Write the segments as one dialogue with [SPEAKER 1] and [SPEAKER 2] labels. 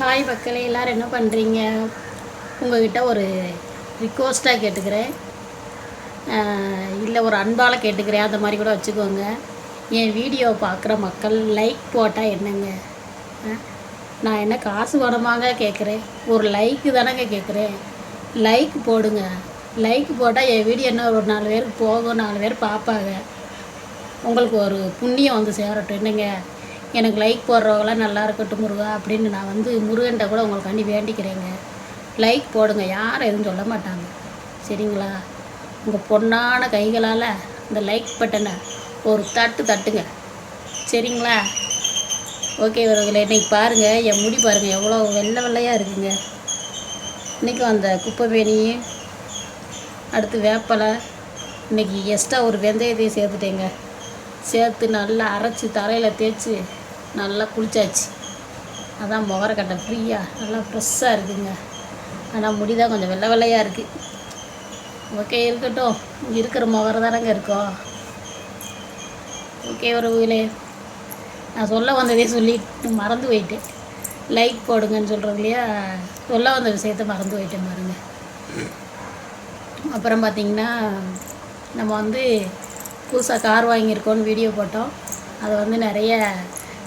[SPEAKER 1] Hi மக்களே எல்லோரும் என்ன பண்ணுறீங்க உங்கள்கிட்ட ஒரு ரிக்வஸ்ட்டாக கேட்டுக்கிறேன். இல்லை ஒரு அன்பால் கேட்டுக்கிறேன். அந்த மாதிரி கூட வச்சுக்கோங்க. என் வீடியோ பார்க்குற மக்கள் லைக் போட்டால் என்னங்க? நான் என்ன காசு பணமாக கேட்குறேன் ஒரு லைக்கு தானேங்க கேட்குறேன் லைக் போடுங்க. லைக் போட்டால் என் வீடியோ என்ன ஒரு நாலு பேருக்கு போகும். நாலு பேர் பார்ப்பாங்க. உங்களுக்கு ஒரு புண்ணியம் வந்து சேரட்டும். என்னங்க? எனக்கு லைக் போடுறவங்களாம் நல்லா இருக்கட்டும் முருகா அப்படின்னு நான் வந்து முருகன்ட்ட கூட உங்களுக்காண்டி வேண்டிக்கிறேங்க. லைக் போடுங்க. யாரும் எதுவும் சொல்ல மாட்டாங்க. சரிங்களா? உங்கள் பொண்ணான கைகளால் இந்த லைக் பட்டனை ஒரு தட்டு தட்டுங்க. சரிங்களா? ஓகே உறவுகளே இன்னைக்கு பாருங்கள் என் முடி பாருங்கள் எவ்வளோ வெள்ளை வெள்ளையாக இருக்குங்க. இன்றைக்கும் அந்த குப்பை வேணி அடுத்து வேப்பலை. இன்னைக்கு எக்ஸ்ட்ரா ஒரு வெந்தயத்தையும் சேர்த்துட்டேங்க. சேர்த்து நல்லா அரைச்சி தலையில் தேய்ச்சி நல்லா குளிச்சாச்சு. அதான் முகரக்கட்டை ஃப்ரீயாக நல்லா ஃப்ரெஷ்ஷாக இருக்குதுங்க ஆனால் முடி தான் கொஞ்சம் வெள்ளை வெள்ளையாக இருக்குது ஓகே இருக்கட்டும். இருக்கிற முகர தானங்க இருக்கோம் ஓகே உறவுகளே நான் சொல்ல வந்ததே சொல்லி மறந்து போயிட்டேன். லைக் போடுங்கன்னு சொல்கிறது இல்லையா? சொல்ல வந்த விஷயத்த மறந்து போயிட்டேன் பாருங்க. அப்புறம் பார்த்திங்கன்னா நம்ம வந்து புதுசாக கார் வாங்கியிருக்கோன்னு வீடியோ போட்டோம். அதை வந்து நிறைய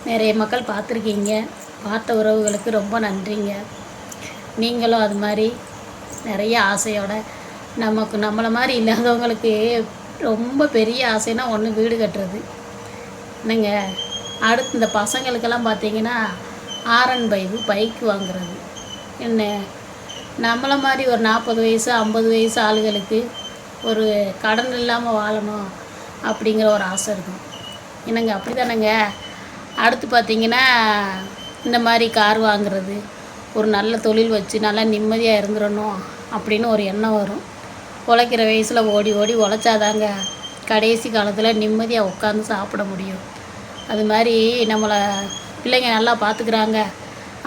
[SPEAKER 1] நிறைய மக்கள் பார்த்துருக்கீங்க. பார்த்த உறவுகளுக்கு ரொம்ப நன்றிங்க. நீங்களும் அது மாதிரி நிறைய ஆசையோட நமக்கு நம்மளை மாதிரி இல்லாதவங்களுக்கு ரொம்ப பெரிய ஆசைனா ஒன்று வீடு கட்டுறது. என்னங்க? அடுத்து இந்த பசங்களுக்கெல்லாம் பார்த்தீங்கன்னா ஆரன் பைக்கு பைக் வாங்குறது. என்ன? நம்மளை மாதிரி ஒரு நாற்பது வயசு ஐம்பது வயசு ஆளுகளுக்கு ஒரு கடன் இல்லாமல் வாழணும் அப்படிங்கிற ஒரு ஆசை இருக்கும். என்னங்க? அப்படி தானேங்க அடுத்து பார்த்தீங்கன்னா இந்த மாதிரி கார் வாங்குறது ஒரு நல்ல தொழில் வச்சு நல்லா நிம்மதியாக இருந்துடணும் அப்படின்னு ஒரு எண்ணம் வரும். உழைக்கிற வயசில் ஓடி ஓடி உழைச்சாதாங்க கடைசி காலத்தில் நிம்மதியாக உட்காந்து சாப்பிட முடியும். அது மாதிரி நம்மளை பிள்ளைங்க நல்லா பார்த்துக்குறாங்க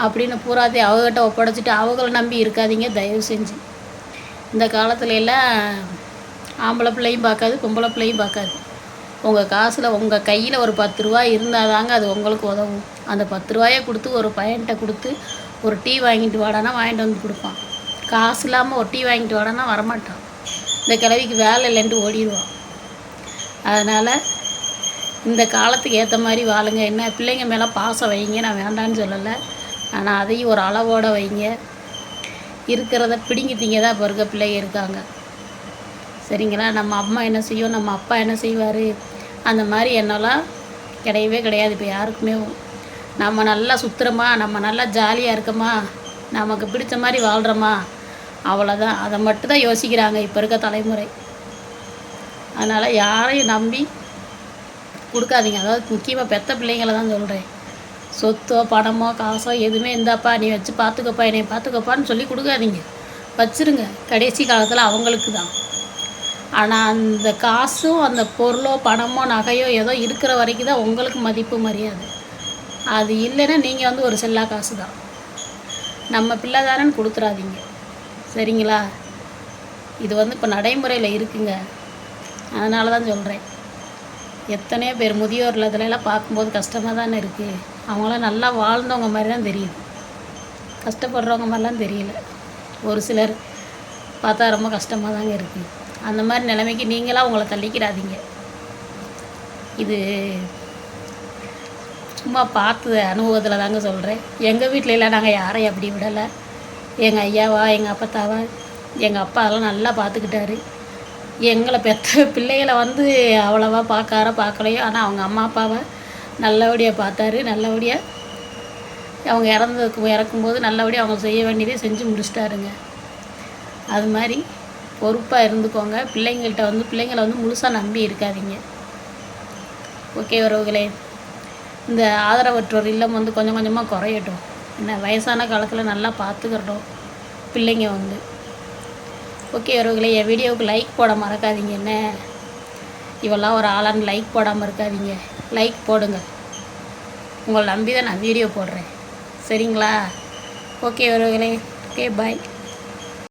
[SPEAKER 1] அப்படின்னு பூராத்தையும் அவகிட்ட ஒப்படைச்சிட்டு அவங்கள நம்பி இருக்காதீங்க தயவு செஞ்சு. இந்த காலத்துல எல்லாம் ஆம்பளை பிள்ளையும் பார்க்காது பொம்பளை பிள்ளையும் பார்க்காது. உங்கள் காசில் உங்கள் கையில் ஒரு பத்து ரூபா இருந்தால் தாங்க அது உங்களுக்கு உதவும். அந்த பத்து ரூபாயை கொடுத்து ஒரு பையன்கிட்ட கொடுத்து ஒரு டீ வாங்கிட்டு வாடானா வாங்கிட்டு வந்து கொடுப்பான். காசு இல்லாமல் ஒரு டீ வாங்கிட்டு வாடானா வரமாட்டான். இந்த கிழவிக்கு வேலை இல்லைன்ட்டு ஓடிடுவான். அதனால் இந்த காலத்துக்கு ஏற்ற மாதிரி வாழுங்க. என்ன பிள்ளைங்க மேலே பாசம் வைங்க. நான் வேண்டான்னு சொல்லலை. ஆனால் அதையும் ஒரு அளவோடு வைங்க. இருக்கிறத பிடிங்கி திங்க தான் இப்போ இருக்க பிள்ளைங்க இருக்காங்க. சரிங்களா? நம்ம அம்மா என்ன செய்யும் நம்ம அப்பா என்ன செய்வார்? அந்த மாதிரி என்னெல்லாம் கிடையவே கிடையாது. இப்போ யாருக்குமே நம்ம நல்லா சுற்றுறோமா நம்ம நல்லா ஜாலியாக இருக்கோமா? நமக்கு பிடிச்ச மாதிரி வாழ்கிறோமா அவ்வளோதான் அதை மட்டும் தான் யோசிக்கிறாங்க இப்போ இருக்க தலைமுறை. அதனால் யாரையும் நம்பி கொடுக்காதீங்க. அதாவது முக்கியமாக பெத்த பிள்ளைங்கள தான் சொல்கிறேன் சொத்தோ பணமோ காசோ எதுவுமே இருந்தாப்பா நீ வச்சு பார்த்துக்கப்பா என்னை பார்த்துக்கப்பான்னு சொல்லி கொடுக்காதீங்க. வச்சிருங்க. கடைசி காலத்தில் அவங்களுக்கு தான் ஆனால் அந்த காசும் அந்த பொருளோ பணமோ நகையோ ஏதோ இருக்கிற வரைக்கும் தான் உங்களுக்கு மதிப்பு மரியாதை. அது இல்லைன்னா நீங்கள் வந்து ஒரு செல்லா காசு தான் நம்ம பிள்ளை தானேன்னு கொடுத்துறாதீங்க. சரிங்களா? இது வந்து இப்போ நடைமுறையில் இருக்குங்க. அதனால தான் சொல்கிறேன் எத்தனையோ பேர் முதியோர் இல்லத்துல பார்க்கும்போது கஷ்டமாக தானே இருக்குது அவங்களாம் நல்லா வாழ்ந்தவங்க மாதிரி தான் தெரியுது. கஷ்டப்படுறவங்க மாதிரிலாம் தெரியல. ஒரு சிலர் பார்த்தா ரொம்ப கஷ்டமாக தாங்க இருக்குது அந்த மாதிரி நிலைமைக்கு நீங்களாக உங்களை தள்ளிக்கிறாதீங்க இது சும்மா பார்த்து அனுபவத்தில் தாங்க சொல்கிறேன் எங்கள் வீட்டில எல்லாம் நாங்கள் யாரையும் அப்படி விடலை. எங்கள் ஐயாவா எங்கள் அப்பத்தாவா எங்கள் அப்பா அதெல்லாம் நல்லா பார்த்துக்கிட்டாரு. எங்களை பெற்ற பிள்ளைகளை வந்து அவ்வளோவா பார்க்கார பார்க்கலையோ. ஆனால் அவங்க அம்மா அப்பாவை நல்லபடியாக பார்த்தாரு. நல்லபடியாக அவங்க இறந்ததுக்கு இறக்கும்போது நல்லபடியாக அவங்க செய்ய வேண்டியதே செஞ்சு முடிச்சிட்டாருங்க. அது மாதிரி பொறுப்பாக இருந்துக்கோங்க. பிள்ளைங்கள்கிட்ட வந்து பிள்ளைங்களை வந்து முழுசாக நம்பி இருக்காதீங்க. ஓகே உறவுகளே. இந்த ஆதரவற்றோர் இல்லம் வந்து கொஞ்சம் கொஞ்சமாக குறையட்டும். என்ன வயசான காலத்தில் நல்லா பார்த்துக்கிறோம் பிள்ளைங்க வந்து. ஓகே உறவுகளே என் வீடியோவுக்கு லைக் போட மறக்காதீங்க. என்ன இவெல்லாம் ஒரு ஆளான்னு லைக் போடாமல் இருக்காதீங்க. லைக் போடுங்க. உங்களை நம்பி தான் நான் வீடியோ போடுறேன். சரிங்களா? ஓகே உறவுகளே. Okay bye